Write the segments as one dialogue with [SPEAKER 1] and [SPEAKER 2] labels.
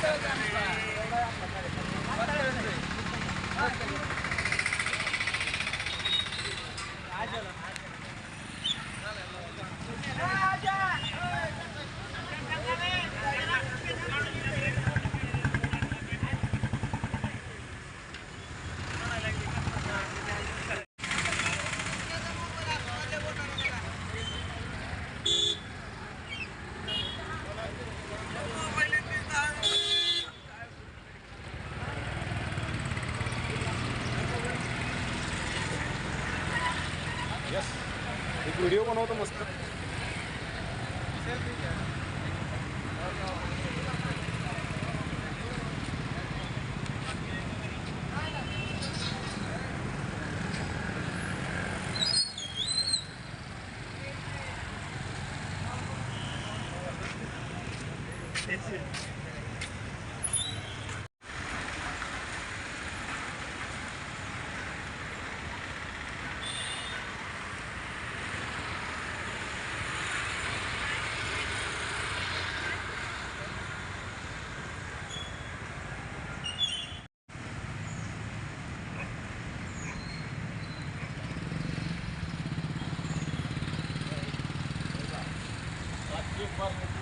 [SPEAKER 1] Instagram. एक video बनवतो मस्त.
[SPEAKER 2] парни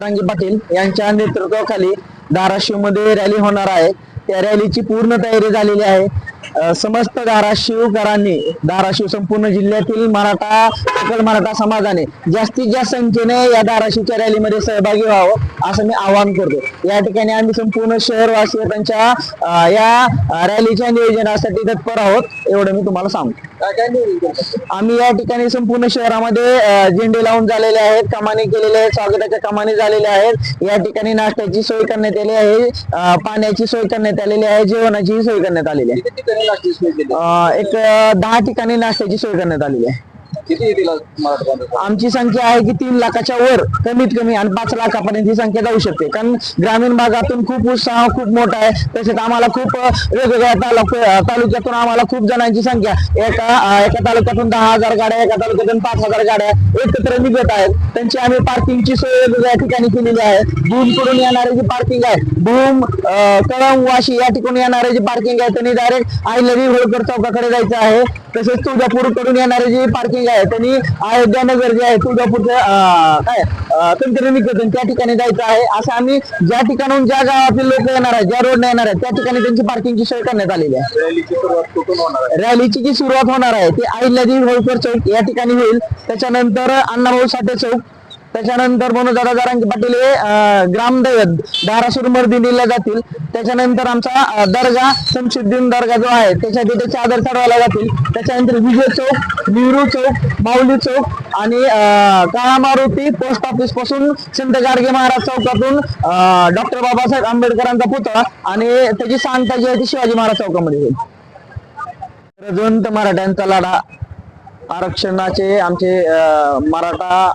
[SPEAKER 2] रांगी पाटील यांच्या नेतृत्वाखाली धाराशिवमध्ये रॅली होणार आहे. त्या रॅलीची पूर्ण तयारी झालेली आहे. समस्त धाराशिवकरांनी धाराशिव संपूर्ण जिल्ह्यातील मराठा सकल मराठा समाजाने जास्तीत जास्त संख्येने या धाराशिवच्या रॅलीमध्ये सहभागी व्हावं असं मी आवाहन करतो. या ठिकाणी आम्ही संपूर्ण शहरवासी त्यांच्या या रॅलीच्या नियोजनासाठी तत्पर आहोत एवढं मी तुम्हाला सांगतो. आम्ही या ठिकाणी संपूर्ण शहरामध्ये झेंडे लावून झालेले आहेत कमानी केलेले आहेत स्वागताच्या कमानी झालेले आहेत. या ठिकाणी नाश्त्याची सोय करण्यात आली आहे पाण्याची सोय करण्यात आलेली आहे जेवणाची सोय करण्यात आलेली आहे. अ, एक अ, दहा ठिकाणी नाश्त्याची सोय करण्यात आलेली आहे.
[SPEAKER 1] किती येतील आज मराठा बांधव
[SPEAKER 2] आमची संख्या आहे की तीन लाखाच्या वर कमीत कमी आणि पाच लाखापर्यंत ही संख्या जाऊ शकते. कारण ग्रामीण भागातून खूप उत्साह खूप मोठा आहे. तसेच आम्हाला खूप अ, वेगवेगळ्या तालुक अ, तालुक्यातून आम्हाला खूप जणांची संख्या. एका अ, एका तालुक्यातून दहा हजार गाड्या एका तालुक्यातून पाच हजार गाड्या एकत्र निघत आहेत. त्यांची आम्ही पार्किंगची सोय वेगवेगळ्या ठिकाणी केलेली आहे. भूमकडून येणारे जी पार्किंग आहे भूम अ, कळंब वाशी या ठिकाणी येणारे जी पार्किंग आहे त्यांनी डायरेक्ट आईलरी होळकर चौकाकडे जायचं आहे. तसेच तुळजापूरकडून येणारे जी पार्किंग आहे त्यांनी अयोध्या नगर जे आहे तुळजापूरचं अं, काय तंत्र निकेतन त्या ठिकाणी जायचं आहे. असं आम्ही ज्या ठिकाणून ज्या गावातील लोक येणार आहेत ज्या रोडने येणार आहेत त्या ठिकाणी त्यांची पार्किंगची सोय करण्यात आलेली आहे.
[SPEAKER 1] रॅलीची
[SPEAKER 2] जी सुरुवात होणार आहे ती अहिल्याजी होळकर चौक या ठिकाणी होईल. त्याच्यानंतर अण्णाभाऊ साठे चौक त्याच्यानंतर मनोजदादा जारांगी पाटील हे ग्रामदैवत धारासूर मर्दिनीला जातील. त्याच्यानंतर आमचा दर्गा शमशुद्दीन दर्गा जो आहे त्याच्या तिथे चादर चढवायला जातील. त्याच्यानंतर विजय चौक नेहरू चौक माऊली चौक आणि काळा मारुती पोस्ट ऑफिसपासून संत गाडगे महाराज चौकातून डॉक्टर बाबासाहेब आंबेडकरांचा पुतळा आणि त्याची सांगता जी आहे ती शिवाजी महाराज चौकामध्ये होईल. रजवंत मराठ्यांचा लढा. आरक्षणाचे आमचे मराठा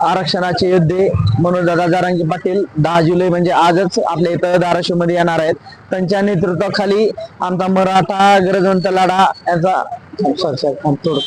[SPEAKER 2] आरक्षणाचे योद्धे म्हणून दादा जारांगी पाटील दहा जुलै म्हणजे आजच आपल्या इथं धाराशिवमध्ये येणार आहेत. त्यांच्या नेतृत्वाखाली आमचा मराठा गरजवंत लढा यांचा सॉरी, सॉरी, थोडं